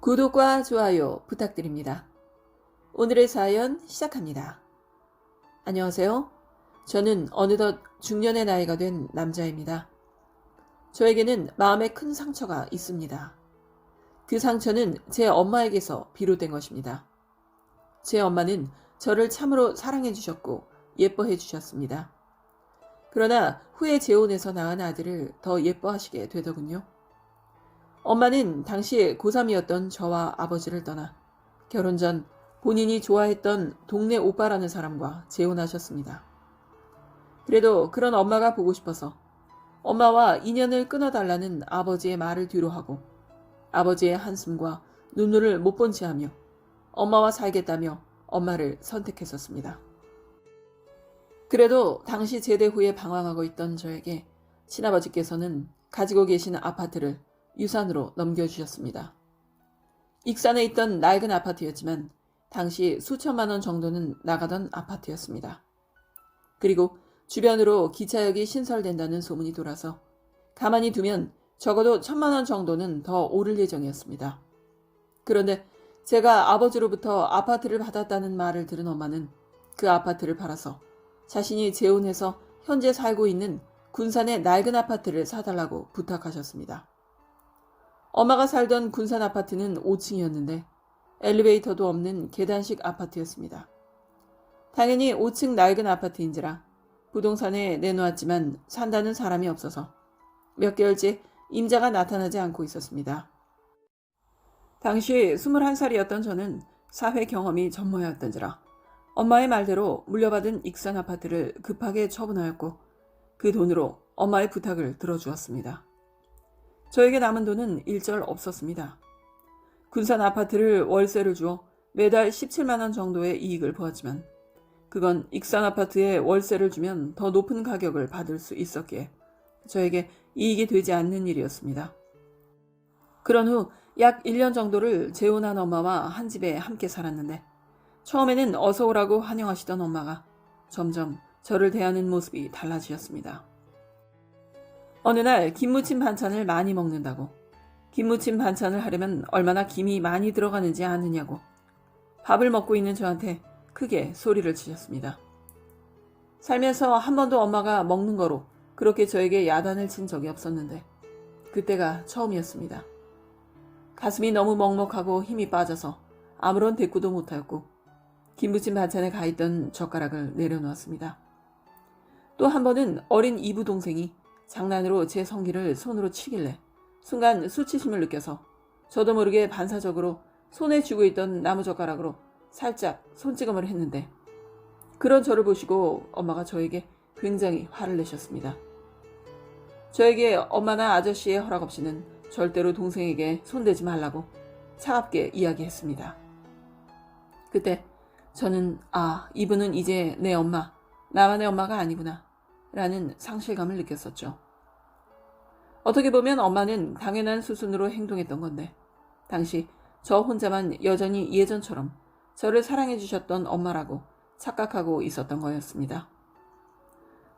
구독과 좋아요 부탁드립니다. 오늘의 사연 시작합니다. 안녕하세요. 저는 어느덧 중년의 나이가 된 남자입니다. 저에게는 마음에 큰 상처가 있습니다. 그 상처는 제 엄마에게서 비롯된 것입니다. 제 엄마는 저를 참으로 사랑해 주셨고 예뻐해 주셨습니다. 그러나 후에 재혼해서 낳은 아들을 더 예뻐하시게 되더군요. 엄마는 당시 고3이었던 저와 아버지를 떠나 결혼 전 본인이 좋아했던 동네 오빠라는 사람과 재혼하셨습니다. 그래도 그런 엄마가 보고 싶어서 엄마와 인연을 끊어달라는 아버지의 말을 뒤로하고 아버지의 한숨과 눈물을 못 본 채 하며 엄마와 살겠다며 엄마를 선택했었습니다. 그래도 당시 제대 후에 방황하고 있던 저에게 친아버지께서는 가지고 계신 아파트를 유산으로 넘겨주셨습니다. 익산에 있던 낡은 아파트였지만 당시 수천만 원 정도는 나가던 아파트였습니다. 그리고 주변으로 기차역이 신설된다는 소문이 돌아서 가만히 두면 적어도 천만 원 정도는 더 오를 예정이었습니다. 그런데 제가 아버지로부터 아파트를 받았다는 말을 들은 엄마는 그 아파트를 팔아서 자신이 재혼해서 현재 살고 있는 군산의 낡은 아파트를 사달라고 부탁하셨습니다. 엄마가 살던 군산 아파트는 5층이었는데 엘리베이터도 없는 계단식 아파트였습니다. 당연히 5층 낡은 아파트인지라 부동산에 내놓았지만 산다는 사람이 없어서 몇 개월째 임자가 나타나지 않고 있었습니다. 당시 21살이었던 저는 사회 경험이 전무였던지라 엄마의 말대로 물려받은 익산 아파트를 급하게 처분하였고 그 돈으로 엄마의 부탁을 들어주었습니다. 저에게 남은 돈은 일절 없었습니다. 군산 아파트를 월세를 주어 매달 17만원 정도의 이익을 보았지만 그건 익산 아파트에 월세를 주면 더 높은 가격을 받을 수 있었기에 저에게 이익이 되지 않는 일이었습니다. 그런 후 약 1년 정도를 재혼한 엄마와 한 집에 함께 살았는데 처음에는 어서 오라고 환영하시던 엄마가 점점 저를 대하는 모습이 달라지셨습니다. 어느 날 김무침 반찬을 많이 먹는다고 김무침 반찬을 하려면 얼마나 김이 많이 들어가는지 아느냐고 밥을 먹고 있는 저한테 크게 소리를 치셨습니다. 살면서 한 번도 엄마가 먹는 거로 그렇게 저에게 야단을 친 적이 없었는데 그때가 처음이었습니다. 가슴이 너무 먹먹하고 힘이 빠져서 아무런 대꾸도 못하였고 김무침 반찬에 가있던 젓가락을 내려놓았습니다. 또 한 번은 어린 이부 동생이 장난으로 제 성기를 손으로 치길래 순간 수치심을 느껴서 저도 모르게 반사적으로 손에 쥐고 있던 나무젓가락으로 살짝 손찌검을 했는데 그런 저를 보시고 엄마가 저에게 굉장히 화를 내셨습니다. 저에게 엄마나 아저씨의 허락 없이는 절대로 동생에게 손대지 말라고 차갑게 이야기했습니다. 그때 저는 아, 이분은 이제 내 엄마, 나만의 엄마가 아니구나 라는 상실감을 느꼈었죠. 어떻게 보면 엄마는 당연한 수순으로 행동했던 건데 당시 저 혼자만 여전히 예전처럼 저를 사랑해 주셨던 엄마라고 착각하고 있었던 거였습니다.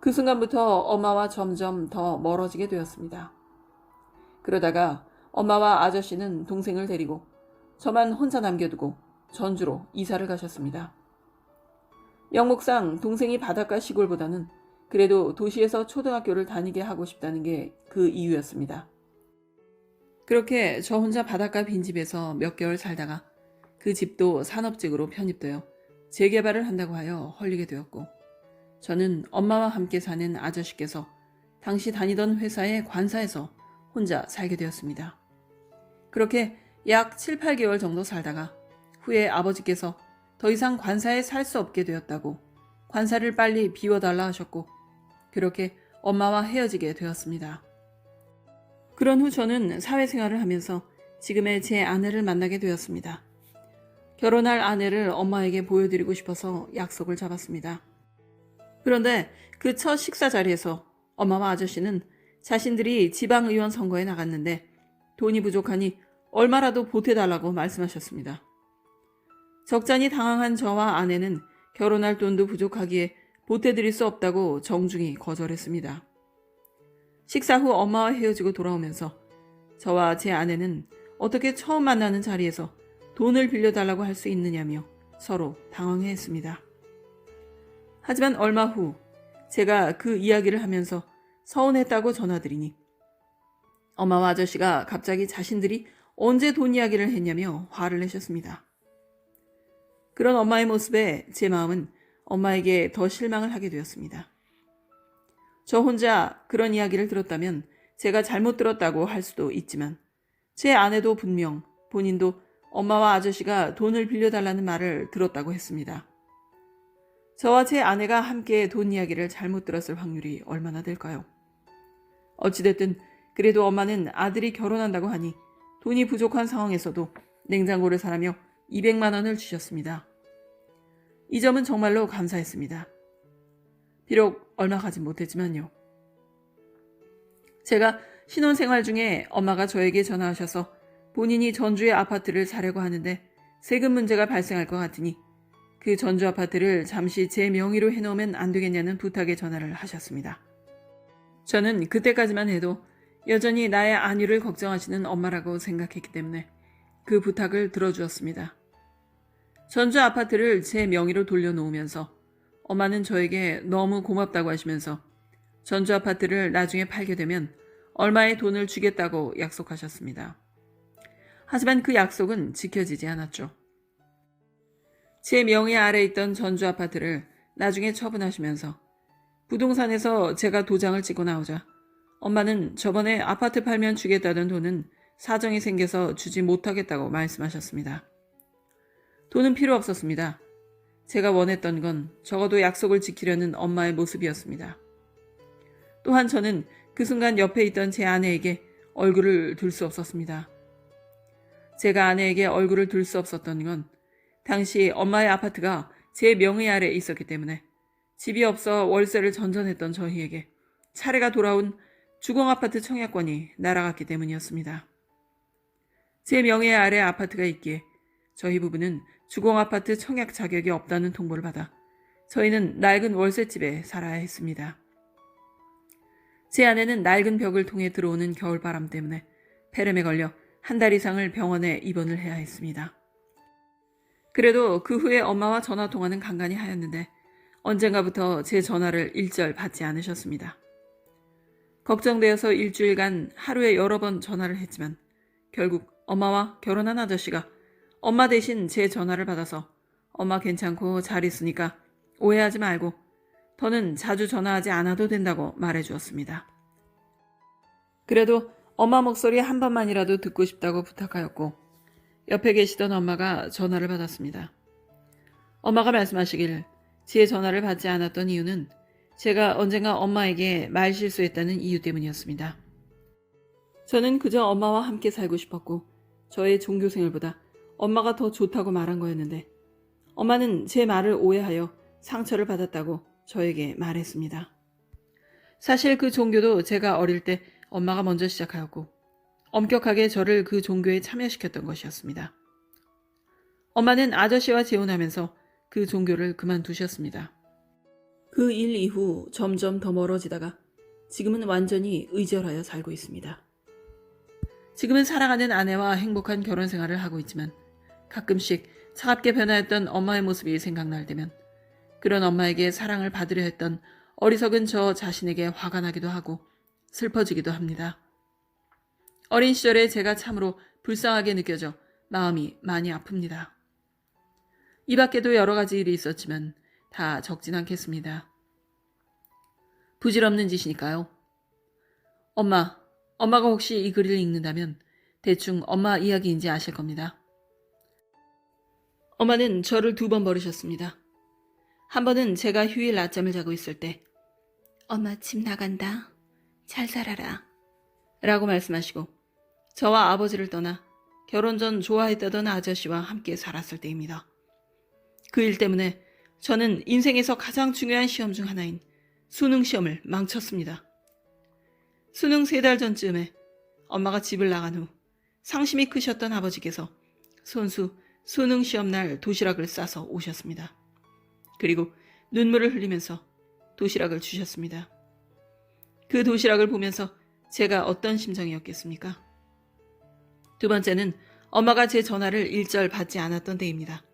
그 순간부터 엄마와 점점 더 멀어지게 되었습니다. 그러다가 엄마와 아저씨는 동생을 데리고 저만 혼자 남겨두고 전주로 이사를 가셨습니다. 영목상 동생이 바닷가 시골보다는 그래도 도시에서 초등학교를 다니게 하고 싶다는 게 그 이유였습니다. 그렇게 저 혼자 바닷가 빈집에서 몇 개월 살다가 그 집도 산업직으로 편입되어 재개발을 한다고 하여 헐리게 되었고 저는 엄마와 함께 사는 아저씨께서 당시 다니던 회사의 관사에서 혼자 살게 되었습니다. 그렇게 약 7, 8개월 정도 살다가 후에 아버지께서 더 이상 관사에 살 수 없게 되었다고 관사를 빨리 비워달라 하셨고 그렇게 엄마와 헤어지게 되었습니다. 그런 후 저는 사회생활을 하면서 지금의 제 아내를 만나게 되었습니다. 결혼할 아내를 엄마에게 보여드리고 싶어서 약속을 잡았습니다. 그런데 그 첫 식사 자리에서 엄마와 아저씨는 자신들이 지방의원 선거에 나갔는데 돈이 부족하니 얼마라도 보태달라고 말씀하셨습니다. 적잖이 당황한 저와 아내는 결혼할 돈도 부족하기에 보태드릴 수 없다고 정중히 거절했습니다. 식사 후 엄마와 헤어지고 돌아오면서 저와 제 아내는 어떻게 처음 만나는 자리에서 돈을 빌려달라고 할 수 있느냐며 서로 당황해 했습니다. 하지만 얼마 후 제가 그 이야기를 하면서 서운했다고 전화드리니 엄마와 아저씨가 갑자기 자신들이 언제 돈 이야기를 했냐며 화를 내셨습니다. 그런 엄마의 모습에 제 마음은 엄마에게 더 실망을 하게 되었습니다. 저 혼자 그런 이야기를 들었다면 제가 잘못 들었다고 할 수도 있지만 제 아내도 분명 본인도 엄마와 아저씨가 돈을 빌려달라는 말을 들었다고 했습니다. 저와 제 아내가 함께 돈 이야기를 잘못 들었을 확률이 얼마나 될까요? 어찌됐든 그래도 엄마는 아들이 결혼한다고 하니 돈이 부족한 상황에서도 냉장고를 사라며 200만 원을 주셨습니다. 이 점은 정말로 감사했습니다. 비록 얼마 가진 못했지만요. 제가 신혼생활 중에 엄마가 저에게 전화하셔서 본인이 전주의 아파트를 사려고 하는데 세금 문제가 발생할 것 같으니 그 전주 아파트를 잠시 제 명의로 해놓으면 안 되겠냐는 부탁에 전화를 하셨습니다. 저는 그때까지만 해도 여전히 나의 안위를 걱정하시는 엄마라고 생각했기 때문에 그 부탁을 들어주었습니다. 전주 아파트를 제 명의로 돌려놓으면서 엄마는 저에게 너무 고맙다고 하시면서 전주 아파트를 나중에 팔게 되면 얼마의 돈을 주겠다고 약속하셨습니다. 하지만 그 약속은 지켜지지 않았죠. 제 명의 아래 있던 전주 아파트를 나중에 처분하시면서 부동산에서 제가 도장을 찍고 나오자 엄마는 저번에 아파트 팔면 주겠다던 돈은 사정이 생겨서 주지 못하겠다고 말씀하셨습니다. 돈은 필요 없었습니다. 제가 원했던 건 적어도 약속을 지키려는 엄마의 모습이었습니다. 또한 저는 그 순간 옆에 있던 제 아내에게 얼굴을 둘 수 없었습니다. 제가 아내에게 얼굴을 둘 수 없었던 건 당시 엄마의 아파트가 제 명의 아래 에 있었기 때문에 집이 없어 월세를 전전했던 저희에게 차례가 돌아온 주공아파트 청약권이 날아갔기 때문이었습니다. 제 명의 아래 아파트가 있기에 저희 부부는 주공아파트 청약 자격이 없다는 통보를 받아 저희는 낡은 월세집에 살아야 했습니다. 제 아내는 낡은 벽을 통해 들어오는 겨울바람 때문에 폐렴에 걸려 한 달 이상을 병원에 입원을 해야 했습니다. 그래도 그 후에 엄마와 전화 통화는 간간히 하였는데 언젠가부터 제 전화를 일절 받지 않으셨습니다. 걱정되어서 일주일간 하루에 여러 번 전화를 했지만 결국 엄마와 결혼한 아저씨가 엄마 대신 제 전화를 받아서 엄마 괜찮고 잘 있으니까 오해하지 말고 더는 자주 전화하지 않아도 된다고 말해 주었습니다. 그래도 엄마 목소리 한 번만이라도 듣고 싶다고 부탁하였고 옆에 계시던 엄마가 전화를 받았습니다. 엄마가 말씀하시길 제 전화를 받지 않았던 이유는 제가 언젠가 엄마에게 말 실수했다는 이유 때문이었습니다. 저는 그저 엄마와 함께 살고 싶었고 저의 종교 생활보다 엄마가 더 좋다고 말한 거였는데 엄마는 제 말을 오해하여 상처를 받았다고 저에게 말했습니다. 사실 그 종교도 제가 어릴 때 엄마가 먼저 시작하였고 엄격하게 저를 그 종교에 참여시켰던 것이었습니다. 엄마는 아저씨와 재혼하면서 그 종교를 그만두셨습니다. 그 일 이후 점점 더 멀어지다가 지금은 완전히 의절하여 살고 있습니다. 지금은 사랑하는 아내와 행복한 결혼 생활을 하고 있지만 가끔씩 차갑게 변화했던 엄마의 모습이 생각날 때면 그런 엄마에게 사랑을 받으려 했던 어리석은 저 자신에게 화가 나기도 하고 슬퍼지기도 합니다. 어린 시절에 제가 참으로 불쌍하게 느껴져 마음이 많이 아픕니다. 이 밖에도 여러 가지 일이 있었지만 다 적진 않겠습니다. 부질없는 짓이니까요. 엄마, 엄마가 혹시 이 글을 읽는다면 대충 엄마 이야기인지 아실 겁니다. 엄마는 저를 두 번 버리셨습니다. 한 번은 제가 휴일 낮잠을 자고 있을 때 엄마 집 나간다. 잘 살아라. 라고 말씀하시고 저와 아버지를 떠나 결혼 전 좋아했다던 아저씨와 함께 살았을 때입니다. 그 일 때문에 저는 인생에서 가장 중요한 시험 중 하나인 수능 시험을 망쳤습니다. 수능 세 달 전쯤에 엄마가 집을 나간 후 상심이 크셨던 아버지께서 손수 수능 시험 날 도시락을 싸서 오셨습니다. 그리고 눈물을 흘리면서 도시락을 주셨습니다. 그 도시락을 보면서 제가 어떤 심정이었겠습니까? 두 번째는 엄마가 제 전화를 일절 받지 않았던 때입니다.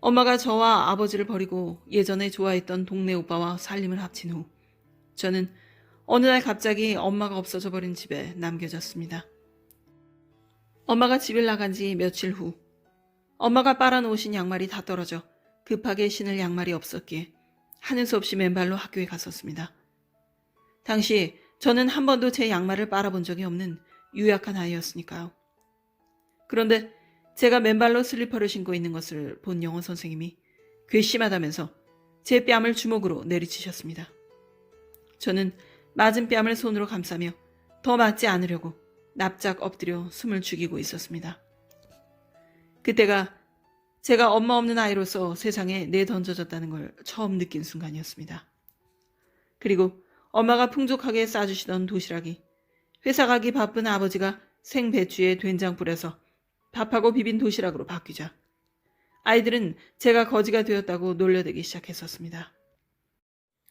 엄마가 저와 아버지를 버리고 예전에 좋아했던 동네 오빠와 살림을 합친 후 저는 어느 날 갑자기 엄마가 없어져 버린 집에 남겨졌습니다. 엄마가 집을 나간 지 며칠 후 엄마가 빨아놓으신 양말이 다 떨어져 급하게 신을 양말이 없었기에 하는 수 없이 맨발로 학교에 갔었습니다. 당시 저는 한 번도 제 양말을 빨아본 적이 없는 유약한 아이였으니까요. 그런데 제가 맨발로 슬리퍼를 신고 있는 것을 본 영어 선생님이 괘씸하다면서 제 뺨을 주먹으로 내리치셨습니다. 저는 맞은 뺨을 손으로 감싸며 더 맞지 않으려고 납작 엎드려 숨을 죽이고 있었습니다. 그때가 제가 엄마 없는 아이로서 세상에 내던져졌다는 걸 처음 느낀 순간이었습니다. 그리고 엄마가 풍족하게 싸주시던 도시락이 회사 가기 바쁜 아버지가 생배추에 된장 뿌려서 밥하고 비빈 도시락으로 바뀌자 아이들은 제가 거지가 되었다고 놀려대기 시작했었습니다.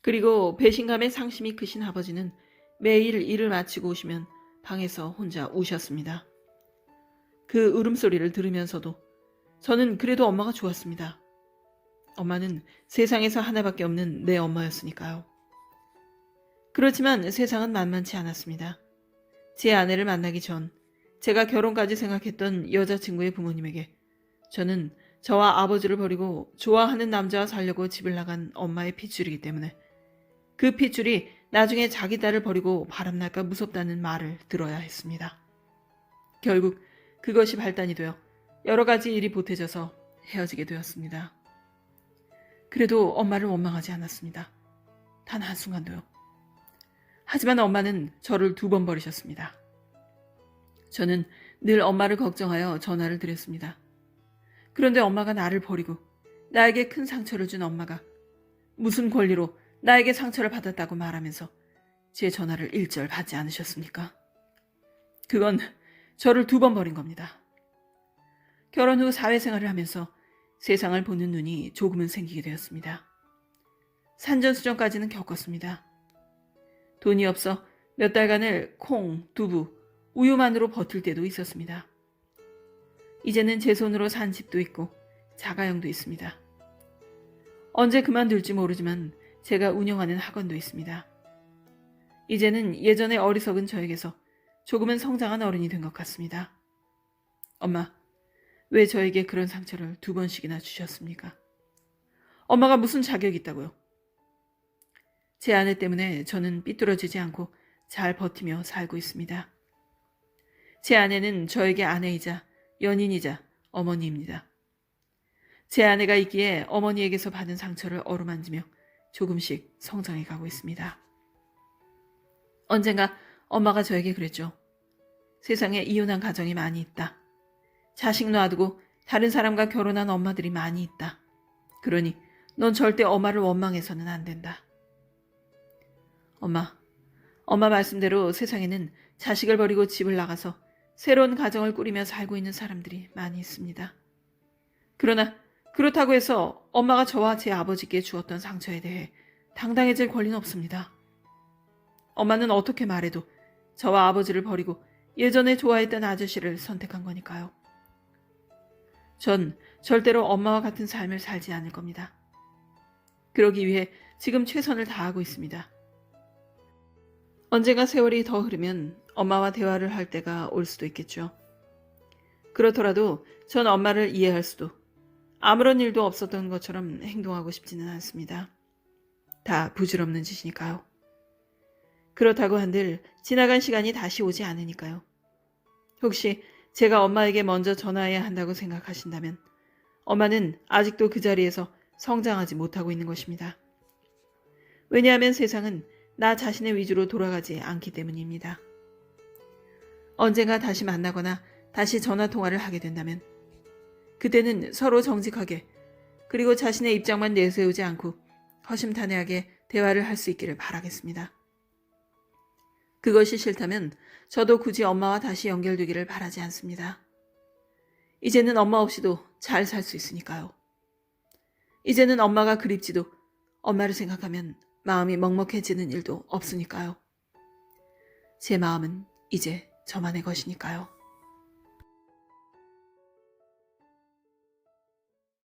그리고 배신감에 상심이 크신 아버지는 매일 일을 마치고 오시면 방에서 혼자 우셨습니다. 그 울음소리를 들으면서도 저는 그래도 엄마가 좋았습니다. 엄마는 세상에서 하나밖에 없는 내 엄마였으니까요. 그렇지만 세상은 만만치 않았습니다. 제 아내를 만나기 전 제가 결혼까지 생각했던 여자친구의 부모님에게 저는 저와 아버지를 버리고 좋아하는 남자와 살려고 집을 나간 엄마의 핏줄이기 때문에 그 핏줄이 나중에 자기 딸을 버리고 바람날까 무섭다는 말을 들어야 했습니다. 결국 그것이 발단이 되어 여러 가지 일이 보태져서 헤어지게 되었습니다. 그래도 엄마를 원망하지 않았습니다. 단 한순간도요. 하지만 엄마는 저를 두 번 버리셨습니다. 저는 늘 엄마를 걱정하여 전화를 드렸습니다. 그런데 엄마가 나를 버리고 나에게 큰 상처를 준 엄마가 무슨 권리로 나에게 상처를 받았다고 말하면서 제 전화를 일절 받지 않으셨습니까? 그건 저를 두 번 버린 겁니다. 결혼 후 사회생활을 하면서 세상을 보는 눈이 조금은 생기게 되었습니다. 산전수전까지는 겪었습니다. 돈이 없어 몇 달간을 콩, 두부, 우유만으로 버틸 때도 있었습니다. 이제는 제 손으로 산 집도 있고 자가용도 있습니다. 언제 그만둘지 모르지만 제가 운영하는 학원도 있습니다. 이제는 예전의 어리석은 저에게서 조금은 성장한 어른이 된 것 같습니다. 엄마, 왜 저에게 그런 상처를 두 번씩이나 주셨습니까? 엄마가 무슨 자격이 있다고요? 제 아내 때문에 저는 삐뚤어지지 않고 잘 버티며 살고 있습니다. 제 아내는 저에게 아내이자 연인이자 어머니입니다. 제 아내가 있기에 어머니에게서 받은 상처를 어루만지며 조금씩 성장해 가고 있습니다. 언젠가 엄마가 저에게 그랬죠. 세상에 이혼한 가정이 많이 있다. 자식 놔두고 다른 사람과 결혼한 엄마들이 많이 있다. 그러니 넌 절대 엄마를 원망해서는 안 된다. 엄마, 엄마 말씀대로 세상에는 자식을 버리고 집을 나가서 새로운 가정을 꾸리며 살고 있는 사람들이 많이 있습니다. 그러나 그렇다고 해서 엄마가 저와 제 아버지께 주었던 상처에 대해 당당해질 권리는 없습니다. 엄마는 어떻게 말해도 저와 아버지를 버리고 예전에 좋아했던 아저씨를 선택한 거니까요. 전 절대로 엄마와 같은 삶을 살지 않을 겁니다. 그러기 위해 지금 최선을 다하고 있습니다. 언젠가 세월이 더 흐르면 엄마와 대화를 할 때가 올 수도 있겠죠. 그렇더라도 전 엄마를 이해할 수도 아무런 일도 없었던 것처럼 행동하고 싶지는 않습니다. 다 부질없는 짓이니까요. 그렇다고 한들 지나간 시간이 다시 오지 않으니까요. 혹시 제가 엄마에게 먼저 전화해야 한다고 생각하신다면 엄마는 아직도 그 자리에서 성장하지 못하고 있는 것입니다. 왜냐하면 세상은 나 자신의 위주로 돌아가지 않기 때문입니다. 언젠가 다시 만나거나 다시 전화 통화를 하게 된다면 그때는 서로 정직하게 그리고 자신의 입장만 내세우지 않고 허심탄회하게 대화를 할 수 있기를 바라겠습니다. 그것이 싫다면 저도 굳이 엄마와 다시 연결되기를 바라지 않습니다. 이제는 엄마 없이도 잘 살 수 있으니까요. 이제는 엄마가 그립지도 엄마를 생각하면 마음이 먹먹해지는 일도 없으니까요. 제 마음은 이제 저만의 것이니까요.